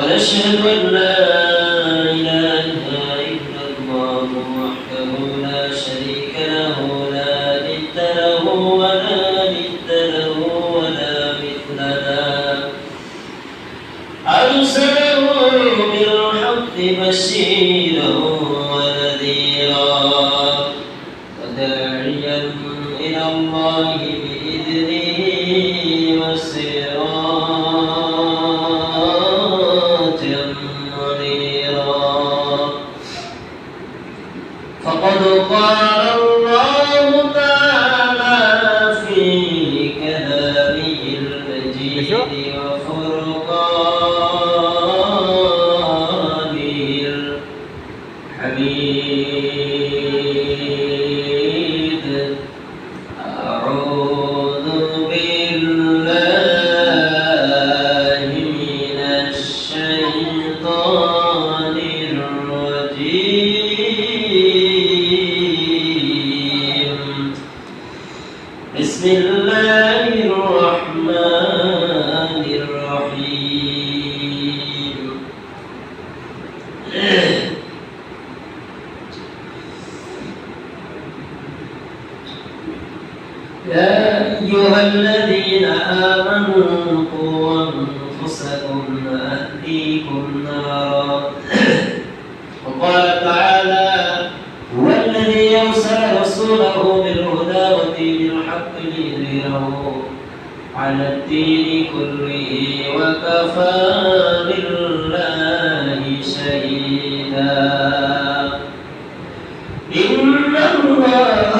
ونشهد أن لا إله إلا الله وحده لا شريك له لا ند له ولا ند له ولا مثل له. أرسله بالحق بشيرا one يا أيها الذين آمنوا قوا أنفسكم وأهليكم نارا. وقال تعالى هو الذي أرسل رسوله بالهدى ودين الحق ليظهره على الدين كله وكفى بالله شهيدا. إن الله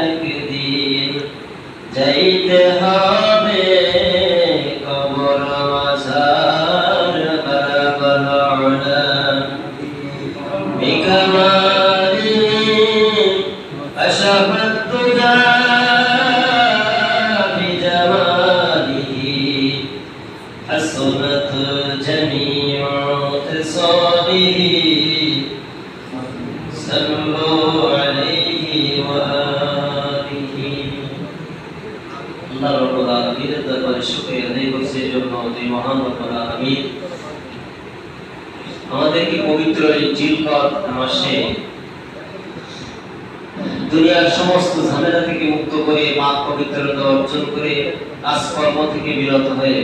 আমাদেরকে পবিত্র দুনিয়ার সমস্ত ঝামেলা থেকে মুক্ত করে পাক পবিত্রতা অর্জন করে, কাজকর্ম থেকে বিরত হয়ে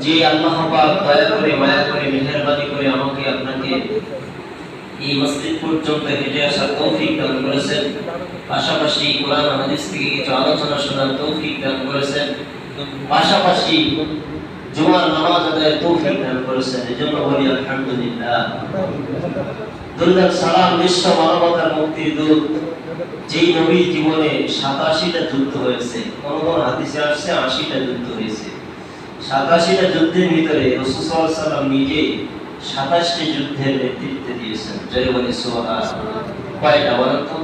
যে আল্লাহ করে, মায়া করে আমাকে আপনাকে এই মসজিদ পর্যন্ত হেঁটে আসার তৌফিক দান করেছেন। পাশাপাশি কোরআন করেছেন। পাশাপাশি জুমার নামাজ আদায়ের তৌফিক দান করেছেন। এজন্য বলি আলহামদুলিল্লাহ। সালাম বিশ্ব মানবতার মুক্তির দূত যেই নবীর জীবনে সাতাশিটা যুদ্ধ হয়েছে কোন কোন হাদিসে আসছে আশিটা যুদ্ধ হয়েছে। সাতাশিটা যুদ্ধের ভিতরে রসুসাল্লাম নিজে সাতাশটি যুদ্ধের নেতৃত্ব দিয়েছেন। জয় বলি সোহা কয়টা বলেন তো?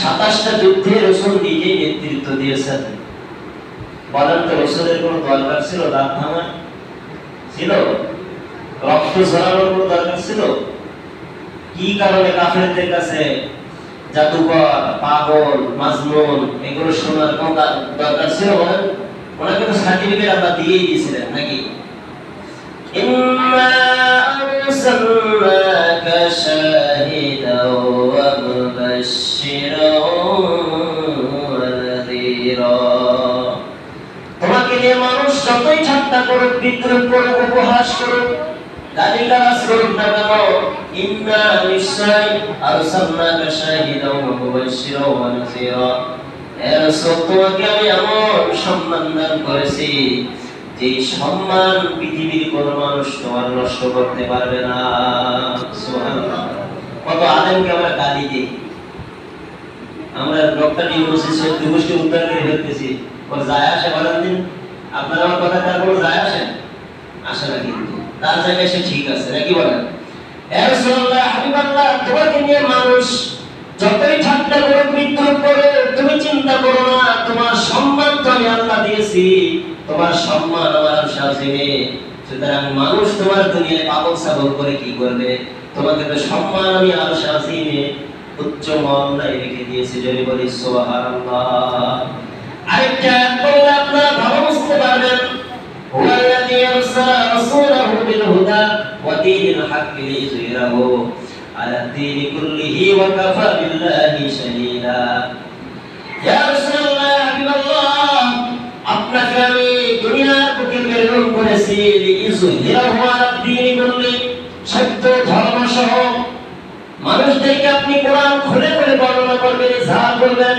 সাতাশটা। যুদ্ধে রসুল নিজে নেতৃত্ব দিয়েছেন। বলেন তো রসুলের কোনো দরকার ছিল দাঁত ভাঙা ছিল রক্ত ঝরানোর কোনো দরকার ছিল কি কারণে কাফেরদের কাছে জাদুকর পাগল মাজনুন এগুলো শোনার কোনো দা- দরকার ছিল বলেন ওনাকে তো সার্টিফিকেট আল্লাহ দিয়েই দিয়েছিলেন নাকি إنا أرسلناك شاهدا ومبشرا করুক বিদ্রুপ করুক উপহাস করুক গালি গালাজ করুক না কেন ইন্না নিশ্চয় আরসালনাকা শাহিদাও ওয়া মুবাশশিরাও ওয়া নাযীরা হে রাসূল, তোমাকে আমি এমন সম্মান দান করেছি যে সম্মান পৃথিবীর কোনো মানুষ করতে পারবে না। সুবহানাল্লাহ। কত আলেমকে আমরা গালি দিই। আমরা ডক্টর ইউনুসের সত্যি গোষ্ঠী উদ্ধার করে ফেলতেছি। আসে বলেন দিন আপনার আমার কথা তার কোনো যায় আসে আসে না কিন্তু তার জায়গায় সে ঠিক আছে, নাকি বলেন? মানুষ তোমার দুনিয়ায় পাগল সাগল করে কি করবে? তোমাকে তো সম্মান আমি আরও সাজিমে উচ্চ মহল্লায় রেখে দিয়েছি যদি বলি, সুবহানাল্লাহ। আরেকটা বললে আপনারা ভালো বুঝতে পারবেন। হুয়াল্লাযী আরসালা রাসূলাহু বিল হুদা ওয়া দীনিল আপনাকে আমি দুনিয়ার বুকে প্রেরণ করেছি লিয়ুযহিরাহু আলা দীনি সত্য ধর্ম সহ মানুষদেরকে আপনি কোরআন খুলে খুলে বর্ণনা করবেন যা বলবেন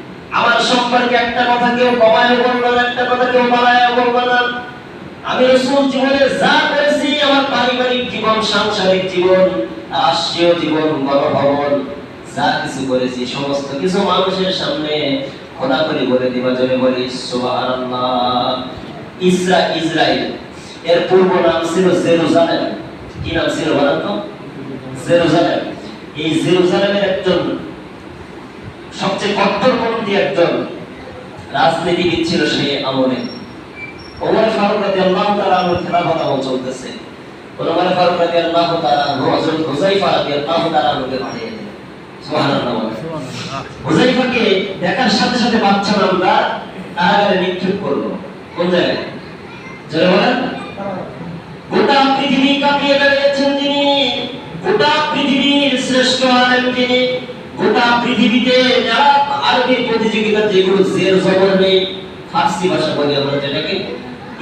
আমার সম্পর্কে একটা কথা কেউ কমায় বলব না একটা কথা কেউ বাড়ায় বলব না। আমি রসুল জীবনে যা করেছি, আমার পারিবারিক জীবন, সাংসারিক জীবন, রাষ্ট্রীয় জীবন, গণভবন, যা কিছু করেছি, সমস্ত কিছু মানুষের সামনে খোলা করে বলে দিবা জন্য বলি ইসরা ইসরাইল, এর পূর্ব নাম ছিল জেরুজালেম। কি নাম ছিল বলেন তো? জেরুজালেম। এই জেরুজালেমের একজন সবচেয়ে কট্টরপন্থী একজন রাজনীতিবিদ ছিল সেই আমলে। ওমর ফারুক রাদিয়াল্লাহু তাআলা আনহু খেলাফত আমল চলতেছে। ওমর ফারুক রাদিয়াল্লাহু তাআলা আনহু হযরত হুযায়ফা রাদিয়াল্লাহু তাআলা আনহুকে পাঠিয়ে দিলেন। সুবহানাল্লাহ। হুযায়ফাকে দেখার সাথে সাথে বাচ্চা আমরা কারাগারে নিক্ষেপ করল। কোন জায়গায়? জোরে বলেন। গোটা পৃথিবী কাঁপিয়ে বেড়িয়েছেন যিনি গোটা পৃথিবীর শ্রেষ্ঠ আলেম যিনি গোটা পৃথিবীতে যারা আরবি প্রতিযোগিতা যেগুলো জের জবর নেই, ফার্সি ভাষা বলি আমরা যেটাকে,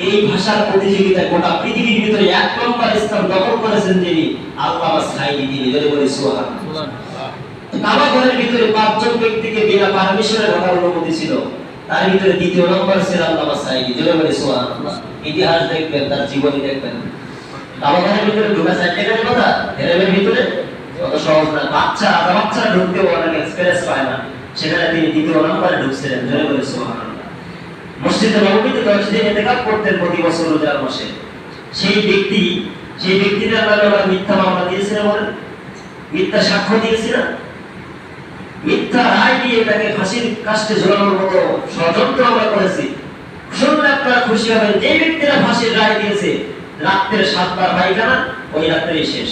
এই ভাষার প্রতিযোগিতায় গোটা পৃথিবীর ভিতরে এক নম্বর স্থান দখল করেছেন যিনি আল্লাহ সাইদি তিনি যদি বলি সুহান কাবাঘরের ভিতরে পাঁচজন ব্যক্তিকে বিনা পারমিশনে ঢোকার অনুমতি ছিল, তার ভিতরে দ্বিতীয় নম্বর ছিল আল্লামা সাইদি যদি বলি সুহান ইতিহাস দেখবেন, তার জীবনী দেখবেন। কাবাঘরের ভিতরে ঢোকা সাইকেলের কথা হেরেমের ভিতরে সহজ না। বাচ্চা আধা বাচ্চা ঢুকতেও অনেক এক্সপিরিয়েন্স পায় না। সেখানে তিনি দ্বিতীয় নম্বরে ঢুকছিলেন জয় মসজিদে দশ দিন করতেন প্রতি বছর রোজার মাসে। সেই ব্যক্তি, সেই মিথ্যা মামলা দিয়েছিলাম বলেন। মিথ্যা সাক্ষ্য দিয়েছিলাম মিথ্যা রায় দিয়ে তাকে ফাঁসির কাস্টে ঝোলানোর মতো ষড়যন্ত্র আমরা করেছি। আপনারা খুশি হবেন, যে ব্যক্তিরা ফাঁসির রায় দিয়েছে, রাত্রের সাতবার পায়খানা, ওই রাত্রেই শেষ।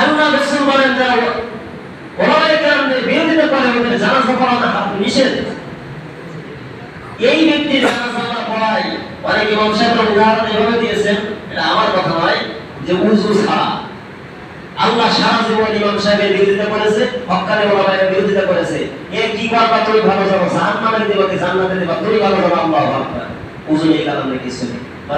আল্লাহ রসুল বলেন যারা ওলামায়ে কেরামদের বিরোধিতা করে, ওদের জানাজা পড়ানো নিষেধ। এই ব্যক্তির জানাজা পড়াই অনেক ইমাম সাহেবরা উদাহরণ এভাবে দিয়েছেন। এটা আমার কথা নয়, যে উজু ছাড়া। আল্লাহ সারা জীবন ইমাম সাহেবের বিরোধিতা করেছে হক্কানি ওলামায়ের বিরোধিতা করেছে। এ কি করবা তুমি ভালো জানো? জাহান্নামে দিবা কি জান্নাতে দিবা, তুমি ভালো জানো, আল্লাহু উজু এই কারণে কিছু নেই।